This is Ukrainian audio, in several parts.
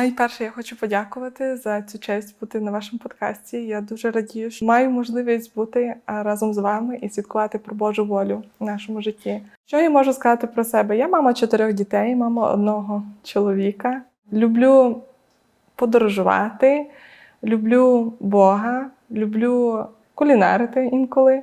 Найперше, я хочу подякувати за цю честь бути на вашому подкасті. Я дуже радію, що маю можливість бути разом з вами і слідкувати про Божу волю в нашому житті. Що я можу сказати про себе? Я мама чотирьох дітей, мама одного чоловіка. Люблю подорожувати, люблю Бога, люблю кулінарити інколи.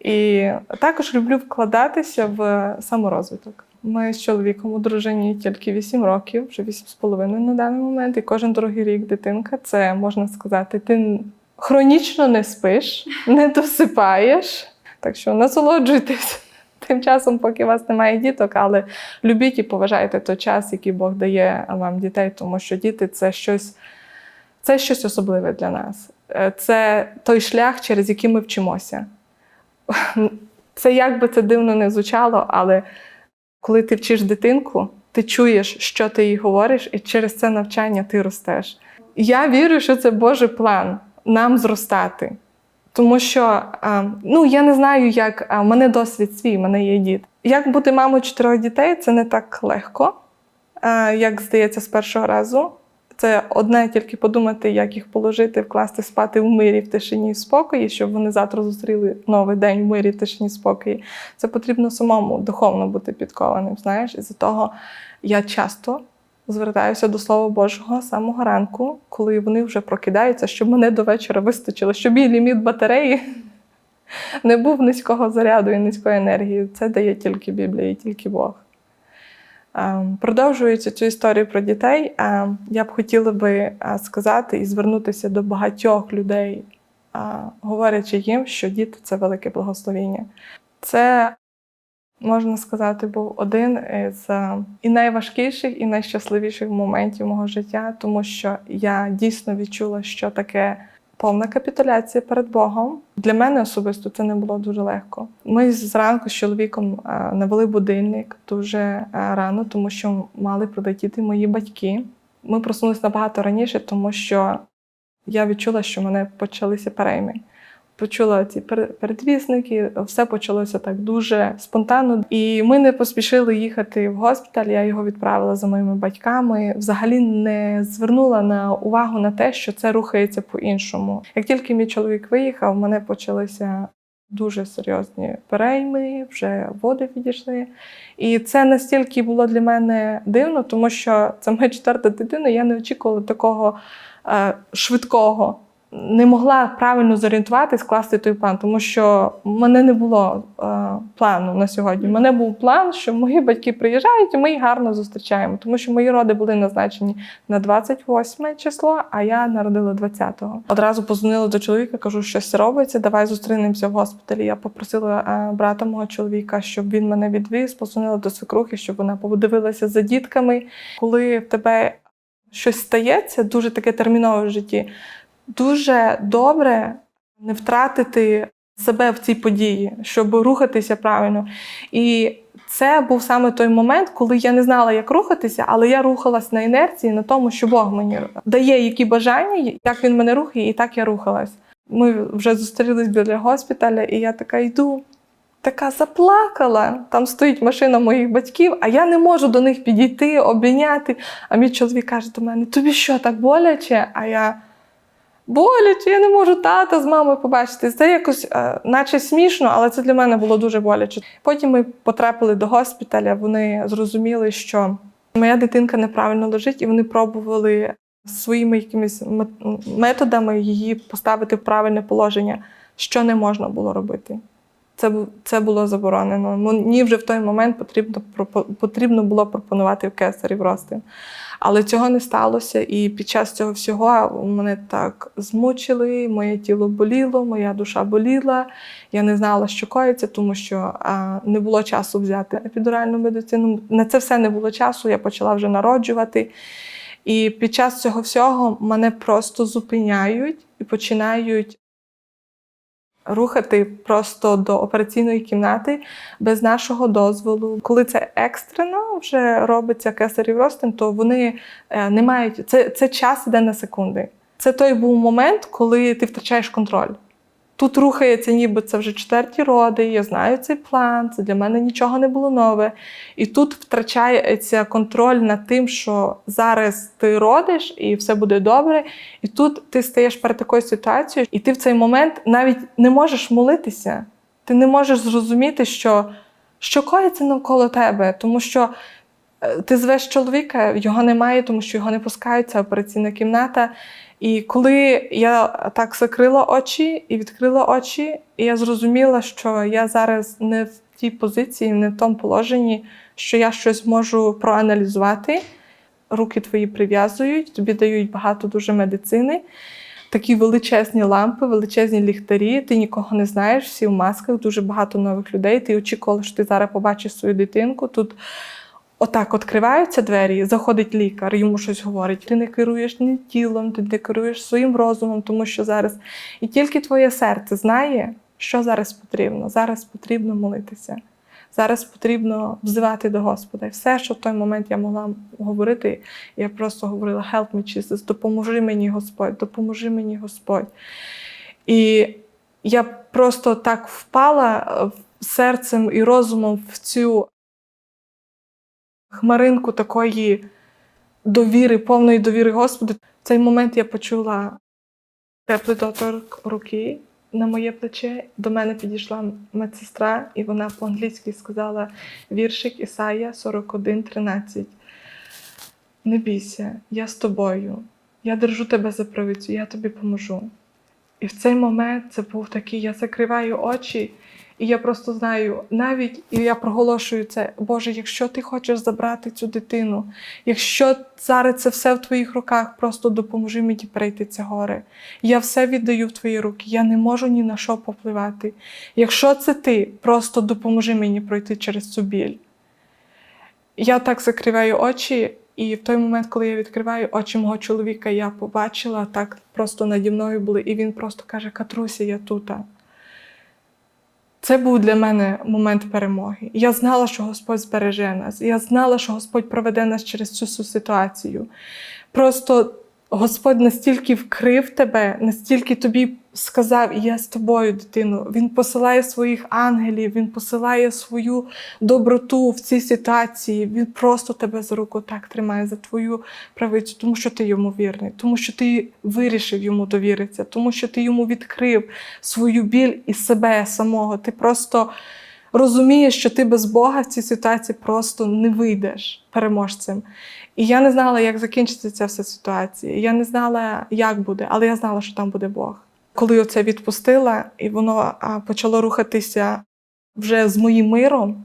І також люблю вкладатися в саморозвиток. Ми з чоловіком одружені тільки 8 років, вже 8,5 на даний момент. І кожен другий рік дитинка це можна сказати, ти хронічно не спиш, не досипаєш. Так що насолоджуйтесь тим часом, поки у вас немає діток, але любіть і поважайте той час, який Бог дає вам дітей, тому що діти це щось, це щось особливе для нас. Е, Це той шлях, через який ми вчимося. Це як би це дивно не звучало, але коли ти вчиш дитинку, ти чуєш, що ти їй говориш, і через це навчання ти ростеш. Я вірю, що це Божий план нам зростати. Тому що ну, я не знаю, як в мене досвід свій, в мене є дід. Як бути мамою чотирьох дітей, це не так легко, як здається, з першого разу. Це одне тільки подумати, як їх положити, вкласти спати в мирі, в тишині і спокої, щоб вони завтра зустріли новий день в мирі, в тишині спокої. Це потрібно самому духовно бути підкованим. Знаєш, і за того я часто звертаюся до Слова Божого самого ранку, коли вони вже прокидаються, щоб мене до вечора вистачило, щоб мій ліміт батареї не був низького заряду і низької енергії. Це дає тільки Біблія і тільки Бог. Ем, Продовжуючи цю історію про дітей, ем, я б хотіла би е, сказати і звернутися до багатьох людей, е, говорячи їм, що діти це велике благословіння. Це, можна сказати, був один із е, і найважкіших, і найщасливіших моментів мого життя, тому що я дійсно відчула, що таке повна капітуляція перед Богом. Для мене особисто це не було дуже легко. Ми зранку з чоловіком е, навели будильник дуже е, рано, тому що мали прилетіти мої батьки. Ми проснулися набагато раніше, тому що я відчула, що в мене почалися перейми. Почула ці пер- передвісники, все почалося так дуже спонтанно. І ми не поспішили їхати в госпіталь. Я його відправила за моїми батьками. Взагалі не звернула на увагу на те, що це рухається по-іншому. Як тільки мій чоловік виїхав, в мене почалися дуже серйозні перейми, вже води підійшли. І це настільки було для мене дивно, тому що це моя четверта дитина. Я не очікувала такого е, швидкого не могла правильно зорієнтуватись, скласти той план, тому що в мене не було е, плану на сьогодні. У мене був план, що мої батьки приїжджають, і ми їх гарно зустрічаємо, тому що мої роди були назначені на 28 число, а я народила 20-го. Одразу позвонила до чоловіка, кажу, що щось робиться, давай зустрінемося в госпіталі. Я попросила е, брата мого чоловіка, щоб він мене відвіз, позвонила до свекрухи, щоб вона подивилася за дітками. Коли в тебе щось стається, дуже таке термінове в житті дуже добре не втратити себе в цій події, щоб рухатися правильно. І це був саме той момент, коли я не знала, як рухатися, але я рухалась на інерції, на тому, що Бог мені дає які бажання, як він мене рухає, і так я рухалась. Ми вже зустрілись біля госпіталя, і я така йду. Така заплакала. Там стоїть машина моїх батьків, а я не можу до них підійти, обійняти. А мій чоловік каже до мене: тобі що так боляче? А я боляче, я не можу тата з мамою побачити. Це якось, е, наче смішно, але це для мене було дуже боляче. Потім ми потрапили до госпіталя. Вони зрозуміли, що моя дитинка неправильно лежить, і вони пробували своїми якимись методами її поставити в правильне положення, що не можна було робити. Це, це було заборонено. Мені вже в той момент потрібно, потрібно було пропонувати в кесарів ростин. Але цього не сталося, і під час цього всього мене так змучили, моє тіло боліло, моя душа боліла. Я не знала, що коїться, тому що а, не було часу взяти епідуральну медицину. На це все не було часу. Я почала вже народжувати. І під час цього всього мене просто зупиняють і починають рухати просто до операційної кімнати без нашого дозволу. Коли це екстрено вже робиться кесарів розтин, то вони е, не мають це, це час іде на секунди. Це той був момент, коли ти втрачаєш контроль. Тут рухається, ніби це вже четверті роди, я знаю цей план, це для мене нічого не було нове. І тут втрачається контроль над тим, що зараз ти родиш і все буде добре. І тут ти стаєш перед такою ситуацією, і ти в цей момент навіть не можеш молитися. Ти не можеш зрозуміти, що, що коїться навколо тебе, тому що ти звеш чоловіка, його немає, тому що його не пускають, це операційна кімната. І коли я так закрила очі і відкрила очі, я зрозуміла, що я зараз не в тій позиції, не в тому положенні, що я щось можу проаналізувати. Руки твої прив'язують, тобі дають багато дуже медицини. Такі величезні лампи, величезні ліхтарі, ти нікого не знаєш, всі в масках, дуже багато нових людей. Ти очікувала, що ти зараз побачиш свою дитинку. Тут отак відкриваються двері, заходить лікар, йому щось говорить. Ти не керуєш ні тілом, ти не керуєш своїм розумом, тому що зараз і тільки твоє серце знає, що зараз потрібно. Зараз потрібно молитися. Зараз потрібно взивати до Господа. І все, що в той момент я могла говорити, я просто говорила: Help me, Jesus, допоможи мені Господь, допоможи мені Господь. І я просто так впала е, серцем і розумом в цю хмаринку такої довіри, повної довіри Господу. В цей момент я почула теплий доторк руки на моє плече. До мене підійшла медсестра, і вона по-англійськи сказала віршик Ісая 41:13. Не бійся, я з тобою. Я держу тебе за правицю, я тобі поможу. І в цей момент це був такий, я закриваю очі, і я просто знаю, навіть і я проголошую це, Боже, якщо ти хочеш забрати цю дитину, якщо зараз це все в твоїх руках, просто допоможи мені перейти це горе. Я все віддаю в твої руки, я не можу ні на що попливати. Якщо це ти, просто допоможи мені пройти через цю біль. Я так закриваю очі, і в той момент, коли я відкриваю очі мого чоловіка, я побачила так просто наді мною були, і він просто каже: Катруся, я тута. Це був для мене момент перемоги. Я знала, що Господь збереже нас. Я знала, що Господь проведе нас через цю ситуацію. Просто Господь настільки вкрив тебе, настільки тобі сказав, я з тобою, дитину. Він посилає своїх ангелів, він посилає свою доброту в цій ситуації. Він просто тебе за руку так тримає за твою правицю, тому що ти йому вірний, тому що ти вирішив йому довіритися, тому що ти йому відкрив свою біль і себе самого. Ти просто розумієш, що ти без Бога в цій ситуації просто не вийдеш переможцем. І я не знала, як закінчиться ця вся ситуація. Я не знала, як буде, але я знала, що там буде Бог. Коли я це відпустила, і воно почало рухатися вже з моїм миром,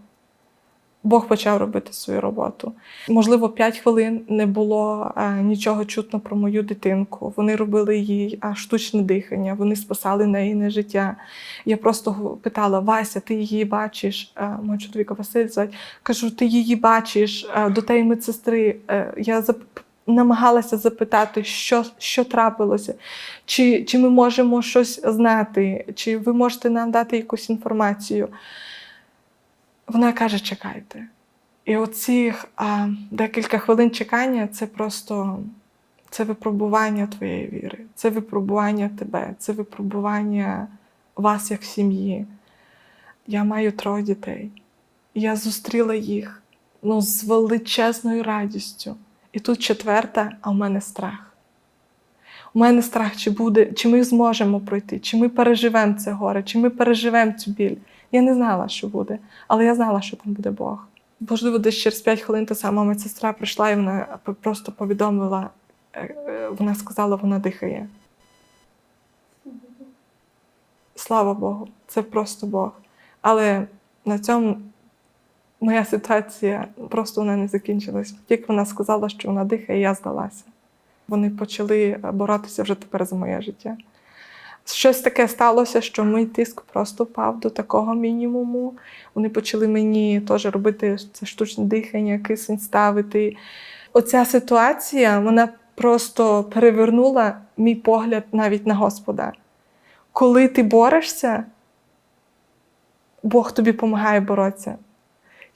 Бог почав робити свою роботу. Можливо, 5 хвилин не було нічого чутно про мою дитинку. Вони робили їй штучне дихання, вони спасали неї на життя. Я просто питала: Вася, ти її бачиш? Мого чоловіка Василь звать. Кажу, ти її бачиш до тієї медсестри. Е, Я. намагалася запитати, що, що трапилося, чи, чи ми можемо щось знати, чи ви можете нам дати якусь інформацію. Вона каже: чекайте. І оці а, декілька хвилин чекання це просто це випробування твоєї віри, це випробування тебе, це випробування вас як сім'ї. Я маю троє дітей. Я зустріла їх ну, з величезною радістю. І тут четверта, а в мене страх. У мене страх, чи буде, чи ми зможемо пройти, чи ми переживемо це горе, чи ми переживемо цю біль. Я не знала, що буде, але я знала, що там буде Бог. Можливо, десь через 5 хвилин та сама медсестра прийшла і вона просто повідомила, е, е, вона сказала, вона дихає. Слава Богу, це просто Бог. Але на цьому моя ситуація просто вона не закінчилась. Тільки вона сказала, що вона дихає, я здалася. Вони почали боротися вже тепер за моє життя. Щось таке сталося, що мій тиск просто впав до такого мінімуму. Вони почали мені теж робити це штучне дихання, кисень ставити. Оця ситуація вона просто перевернула мій погляд навіть на Господа. Коли ти борешся, Бог тобі допомагає боротися.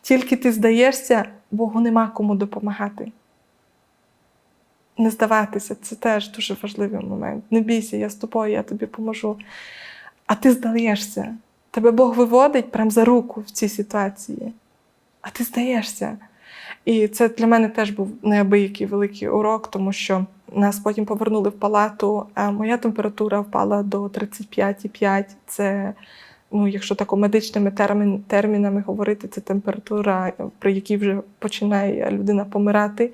Тільки ти здаєшся, Богу нема кому допомагати. Не здаватися, це теж дуже важливий момент. Не бійся, я з тобою, я тобі поможу. а ти здаєшся. Тебе Бог виводить прям за руку в цій ситуації, а ти здаєшся. І це для мене теж був неабиякий великий урок, тому що нас потім повернули в палату, а моя температура впала до 35,5. Це, ну, якщо тако медичними термін, термінами говорити, це температура, при якій вже починає людина помирати.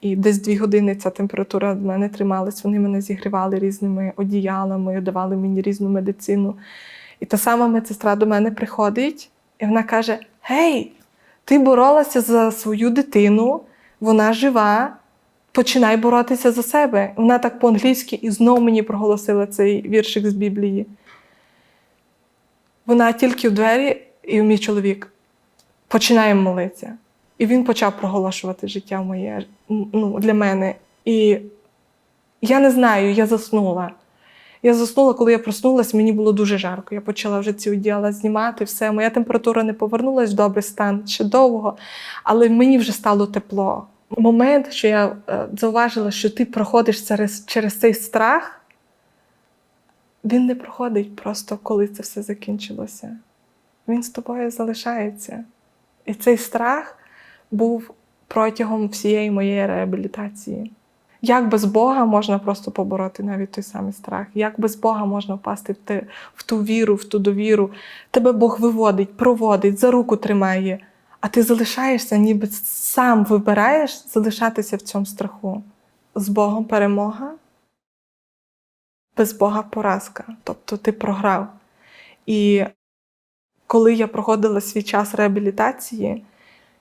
І десь дві години ця температура в мене трималась. Вони мене зігрівали різними одіялами, давали мені різну медицину. І та сама медсестра до мене приходить, і вона каже: Гей, ти боролася за свою дитину, вона жива, починай боротися за себе. Вона так по-англійськи і знову мені проголосила цей віршик з Біблії. Вона тільки в двері, і мій чоловік починає молитися. І він почав проголошувати життя моє ну, для мене. І я не знаю, я заснула. Я заснула, коли я проснулася, мені було дуже жарко. Я почала вже ці одіяла знімати, все. Моя температура не повернулася в добрий стан ще довго, але мені вже стало тепло. Момент, що я е, зауважила, що ти проходиш через, через цей страх, він не проходить просто коли це все закінчилося. Він з тобою залишається. І цей страх був протягом всієї моєї реабілітації. Як без Бога можна просто побороти навіть той самий страх? Як без Бога можна впасти в, те, в ту віру, в ту довіру? Тебе Бог виводить, проводить, за руку тримає, а ти залишаєшся, ніби сам вибираєш залишатися в цьому страху. З Богом перемога, без Бога поразка. Тобто ти програв. І коли я проходила свій час реабілітації,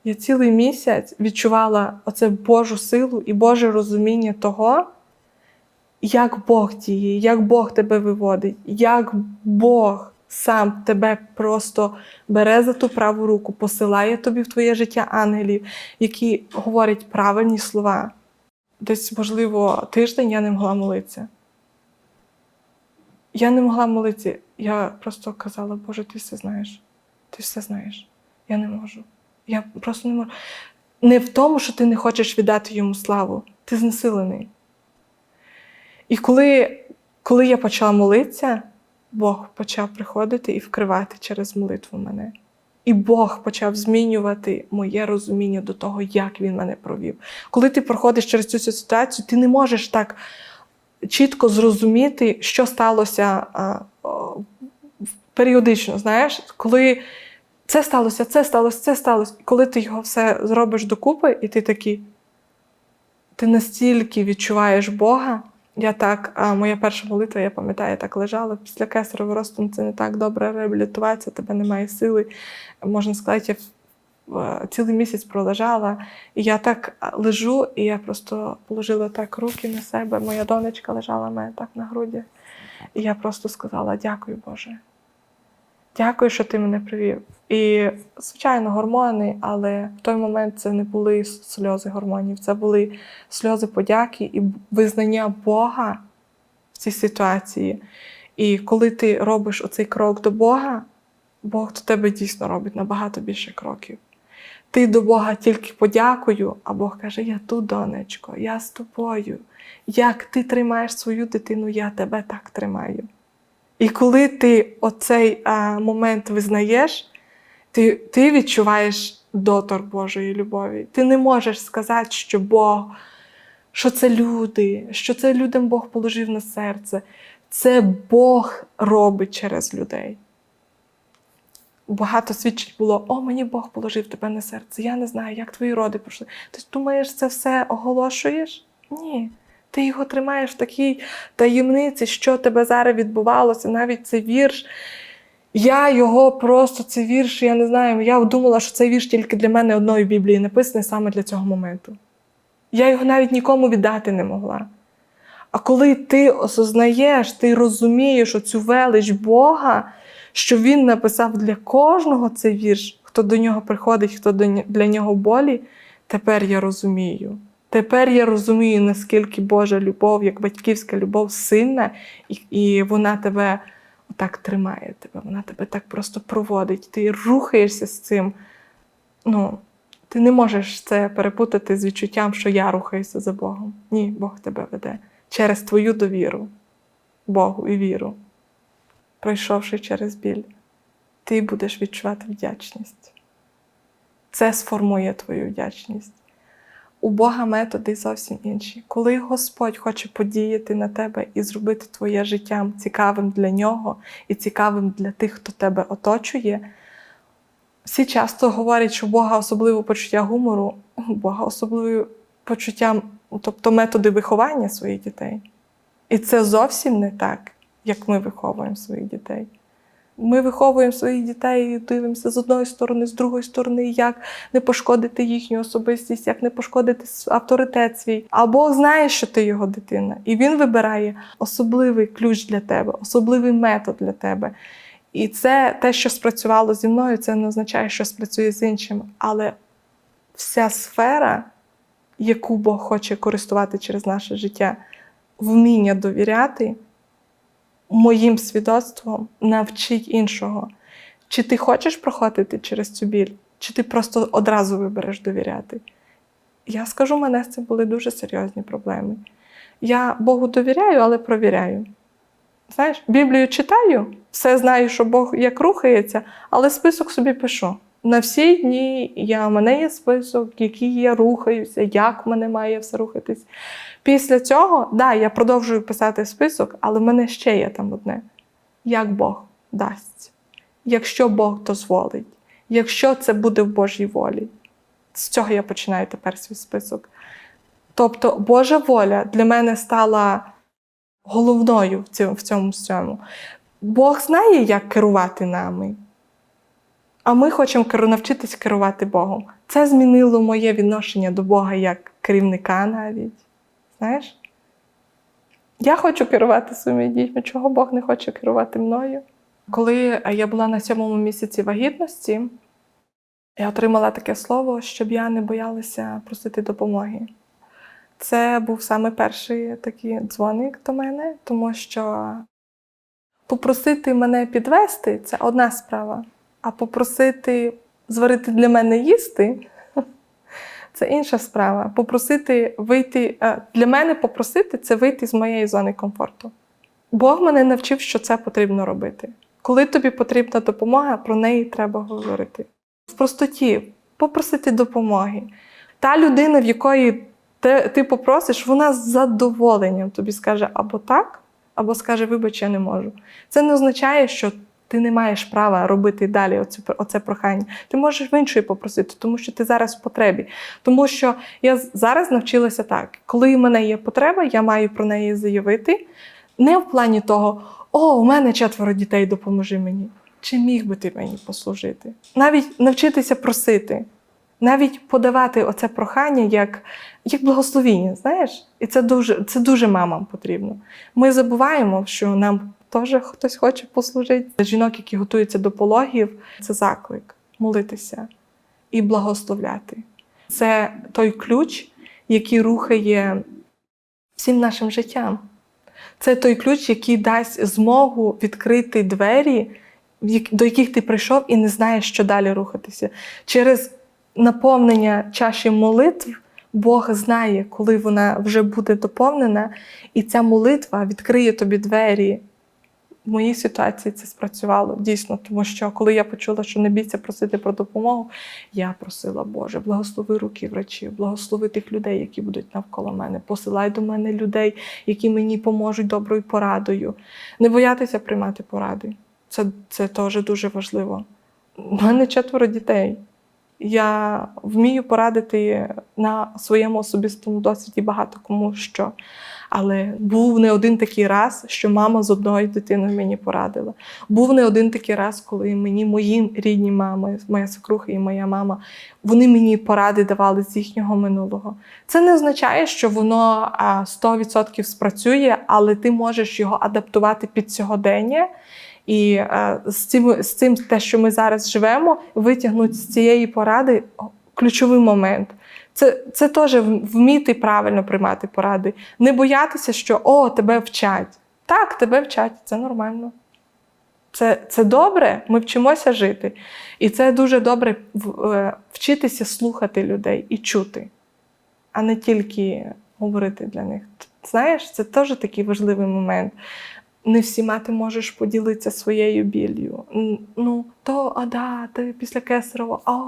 я цілий місяць відчувала оце Божу силу і Боже розуміння того, як Бог діє, як Бог тебе виводить, як Бог сам тебе просто бере за ту праву руку, посилає тобі в твоє життя ангелів, які говорять правильні слова. Десь, можливо, тиждень я не могла молитися. Я не могла молитися. Я просто казала, Боже, ти все знаєш. Ти все знаєш. Я не можу. Я просто не можу. Не в тому, що ти не хочеш віддати йому славу, ти знесилений. І коли, коли я почала молитися, Бог почав приходити і вкривати через молитву мене. І Бог почав змінювати моє розуміння до того, як він мене провів. Коли ти проходиш через цю ситуацію, ти не можеш так чітко зрозуміти, що сталося періодично. Знаєш, коли це сталося, це сталося, це сталося. І коли ти його все зробиш докупи, і ти такий, ти настільки відчуваєш Бога. Я так, а моя перша молитва, я пам'ятаю, я так лежала після кесаревого росту, це не так добре реабілітуватися, тебе немає сили. Можна сказати, я цілий місяць пролежала. І я так лежу, і я просто положила так руки на себе. Моя донечка лежала в мене так на груді. І я просто сказала: дякую, Боже. Дякую, що ти мене привів. І, звичайно, гормони, але в той момент це не були сльози гормонів, це були сльози подяки і визнання Бога в цій ситуації. І коли ти робиш оцей крок до Бога, Бог до тебе дійсно робить набагато більше кроків. Ти до Бога тільки подякую, а Бог каже: Я тут, донечко, я з тобою. Як ти тримаєш свою дитину, я тебе так тримаю. І коли ти оцей а, момент визнаєш, ти, ти відчуваєш доторк Божої любові. Ти не можеш сказати, що Бог, що це люди, що це людям Бог положив на серце. Це Бог робить через людей. Багато свідчень було: О, мені Бог положив тебе на серце. Я не знаю, як твої роди пройшли. Ти думаєш, це все оголошуєш? Ні. Ти його тримаєш в такій таємниці, що тебе зараз відбувалося, навіть цей вірш. Я його просто, цей вірш, я не знаю, я думала, що цей вірш тільки для мене одної Біблії написаний саме для цього моменту. Я його навіть нікому віддати не могла. А коли ти осознаєш, ти розумієш оцю велич Бога, що Він написав для кожного цей вірш, хто до нього приходить, хто для нього болі, тепер я розумію. Тепер я розумію, наскільки Божа любов, як батьківська любов сильна, і, і вона тебе так тримає тебе, вона тебе так просто проводить. Ти рухаєшся з цим. Ну, Ти не можеш це перепутати з відчуттям, що я рухаюся за Богом. Ні, Бог тебе веде через твою довіру, Богу і віру. Пройшовши через біль, ти будеш відчувати вдячність. Це сформує твою вдячність. У Бога методи зовсім інші. Коли Господь хоче подіяти на тебе і зробити твоє життя цікавим для нього і цікавим для тих, хто тебе оточує, всі часто говорять, що у Бога особливе почуття гумору, у Бога особливе почуття, тобто методи виховання своїх дітей. І це зовсім не так, як ми виховуємо своїх дітей. Ми виховуємо своїх дітей і дивимося з одної сторони, з другої сторони, як не пошкодити їхню особистість, як не пошкодити авторитет свій. А Бог знає, що ти його дитина, і він вибирає особливий ключ для тебе, особливий метод для тебе. І це те, що спрацювало зі мною, це не означає, що спрацює з іншим. Але вся сфера, яку Бог хоче користувати через наше життя, вміння довіряти моїм свідоцтвом навчить іншого. Чи ти хочеш проходити через цю біль, чи ти просто одразу вибереш довіряти? Я скажу, мене з цим були дуже серйозні проблеми. Я Богу довіряю, але провіряю. Знаєш, Біблію читаю, все знаю, що Бог як рухається, але список собі пишу. На всі дні я, у мене є список, який я рухаюся, як мене має все рухатись. Після цього, да, я продовжую писати список, але в мене ще є там одне: як Бог дасть, якщо Бог дозволить, якщо це буде в Божій волі. З цього я починаю тепер свій список. Тобто, Божа воля для мене стала головною в цьому всьому. Бог знає, як керувати нами. А ми хочемо навчитись керувати Богом. Це змінило моє відношення до Бога як керівника навіть. Знаєш? Я хочу керувати своїми дітьми, чого Бог не хоче керувати мною. Коли я була на сьомому місяці вагітності, я отримала таке слово, щоб я не боялася просити допомоги. Це був саме перший такий дзвоник до мене, тому що попросити мене підвести це одна справа, а попросити зварити для мене їсти це інша справа. Попросити вийти е, для мене попросити це вийти з моєї зони комфорту. Бог мене навчив, що це потрібно робити. Коли тобі потрібна допомога, про неї треба говорити. В простоті попросити допомоги. Та людина, в якої ти, попросиш, вона з задоволенням тобі скаже або так, або скаже, вибач, я не можу. Це не означає, що ти не маєш права робити далі оце, оце прохання. Ти можеш в іншої попросити, тому що ти зараз в потребі. Тому що я зараз навчилася так: коли в мене є потреба, я маю про неї заявити. Не в плані того, о, у мене четверо дітей, допоможи мені. Чи міг би ти мені послужити? Навіть навчитися просити, навіть подавати оце прохання як, як благословіння, знаєш? І це дуже, це дуже мамам потрібно. Ми забуваємо, що нам теж хтось хоче послужити. Жінок, які готуються до пологів, це заклик молитися і благословляти. Це той ключ, який рухає всім нашим життям. Це той ключ, який дасть змогу відкрити двері, до яких ти прийшов і не знаєш, що далі рухатися. Через наповнення чаші молитв Бог знає, коли вона вже буде доповнена, і ця молитва відкриє тобі двері. В моїй ситуації це спрацювало дійсно, тому що коли я почула, що не бійся просити про допомогу, я просила Боже, благослови руки врачів, благослови тих людей, які будуть навколо мене. Посилай до мене людей, які мені поможуть доброю порадою. Не боятися приймати поради. Це, це теж дуже важливо. У мене четверо дітей. Я вмію порадити на своєму особистому досвіді багато кому що. Але був не один такий раз, що мама з одною дитиною мені порадила. Був не один такий раз, коли мені мої рідні мами, моя свекруха і моя мама, вони мені поради давали з їхнього минулого. Це не означає, що воно а, 100% спрацює, але ти можеш його адаптувати під сьогодення. І з цим, з цим, те, що ми зараз живемо, витягнути з цієї поради ключовий момент. Це, це теж вміти правильно приймати поради. Не боятися, що о, тебе вчать. Так, тебе вчать, це нормально. Це, це добре, ми вчимося жити. І це дуже добре е, вчитися слухати людей і чути, а не тільки говорити для них. Знаєш, це теж такий важливий момент. Не всіма ти можеш поділитися своєю біллю. Ну, то, а да, ти після кесарево, а.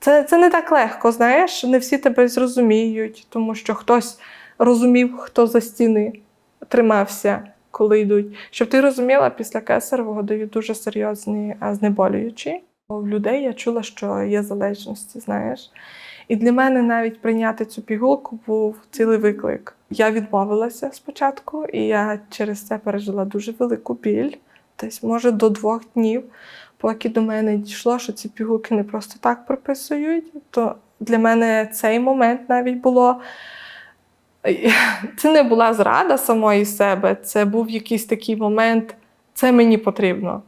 Це, це не так легко, знаєш, не всі тебе зрозуміють, тому що хтось розумів, хто за стіни тримався, коли йдуть. Щоб ти розуміла, після кесаревого дають дуже серйозні знеболюючі. У людей я чула, що є залежності, знаєш. І для мене навіть прийняти цю пігулку був цілий виклик. Я відмовилася спочатку, і я через це пережила дуже велику біль, десь, може, до двох днів, поки до мене дійшло, що ці пігулки не просто так прописують. То для мене цей момент навіть було. Це не була зрада самої себе, це був якийсь такий момент, це мені потрібно.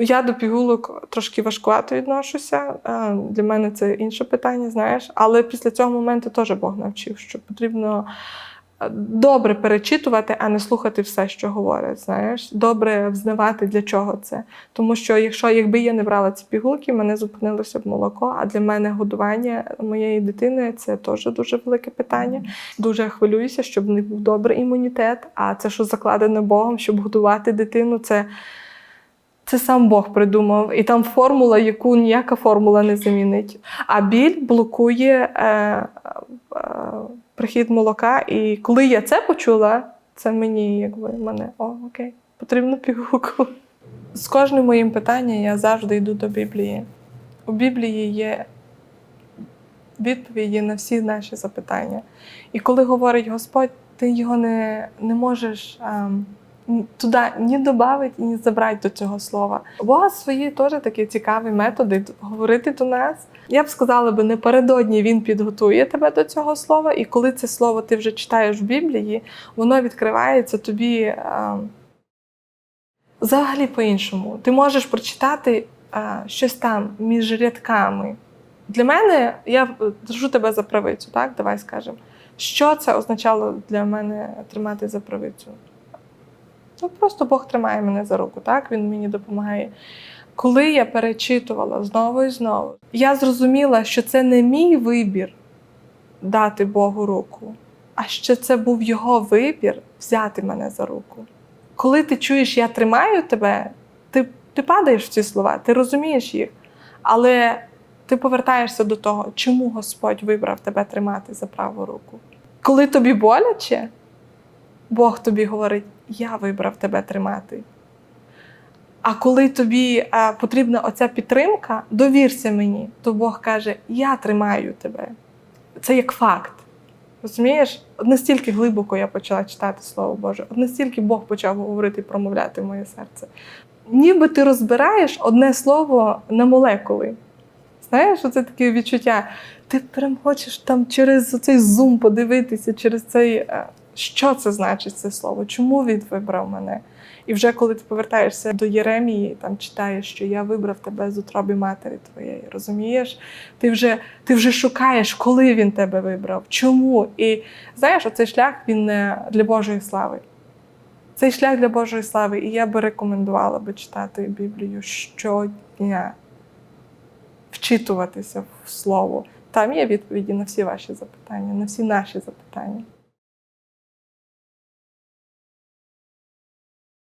Я до пігулок трошки важкувато відношуся. е, Для мене це інше питання, знаєш. Але після цього моменту теж Бог навчив, що потрібно е, добре перечитувати, а не слухати все, що говорять. Знаєш, добре взнавати, для чого це. Тому що, якщо якби я не брала ці пігулки, мене зупинилося б молоко. А для мене годування моєї дитини це теж дуже велике питання. Дуже хвилююся, щоб в них був добрий імунітет. А це, що закладено Богом, щоб годувати дитину, це. Це сам Бог придумав, і там формула, яку ніяка формула не замінить. А біль блокує е, е, прихід молока. І коли я це почула, це мені якби мене о, окей, потрібно пігулку. З кожним моїм питанням я завжди йду до Біблії. У Біблії є відповіді на всі наші запитання. І коли говорить Господь, ти його не, не можеш. н- туди ні додати, ні забрати до цього слова. У Бога свої теж такі цікаві методи говорити до нас. Я б сказала би, напередодні він підготує тебе до цього слова, і коли це слово ти вже читаєш в Біблії, воно відкривається тобі е, взагалі по-іншому. Ти можеш прочитати е, щось там між рядками. Для мене, я е, держу тебе за правицю, так? Давай скажемо. Що це означало для мене тримати за правицю? Ну, просто Бог тримає мене за руку, так? Він мені допомагає. Коли я перечитувала знову і знову, я зрозуміла, що це не мій вибір дати Богу руку, а що це був його вибір взяти мене за руку. Коли ти чуєш, я тримаю тебе, ти, ти падаєш в ці слова, ти розумієш їх, але ти повертаєшся до того, чому Господь вибрав тебе тримати за праву руку. Коли тобі боляче, Бог тобі говорить: Я вибрав тебе тримати. А коли тобі е, потрібна оця підтримка, довірся мені, то Бог каже: Я тримаю тебе. Це як факт. Розумієш? От настільки глибоко я почала читати Слово Боже, от настільки Бог почав говорити і промовляти в моє серце. Ніби ти розбираєш одне слово на молекули. Знаєш, це таке відчуття. Ти прям хочеш там через цей зум подивитися, через цей. Що це значить це слово? Чому він вибрав мене? І вже коли ти повертаєшся до Єремії, там читаєш, що я вибрав тебе з утроби матері твоєї, розумієш? Ти вже, ти вже шукаєш, коли він тебе вибрав, чому. І знаєш, оцей шлях він не для Божої слави. Цей шлях для Божої слави. І я би рекомендувала би читати Біблію щодня, вчитуватися в слово. Там є відповіді на всі ваші запитання, на всі наші запитання.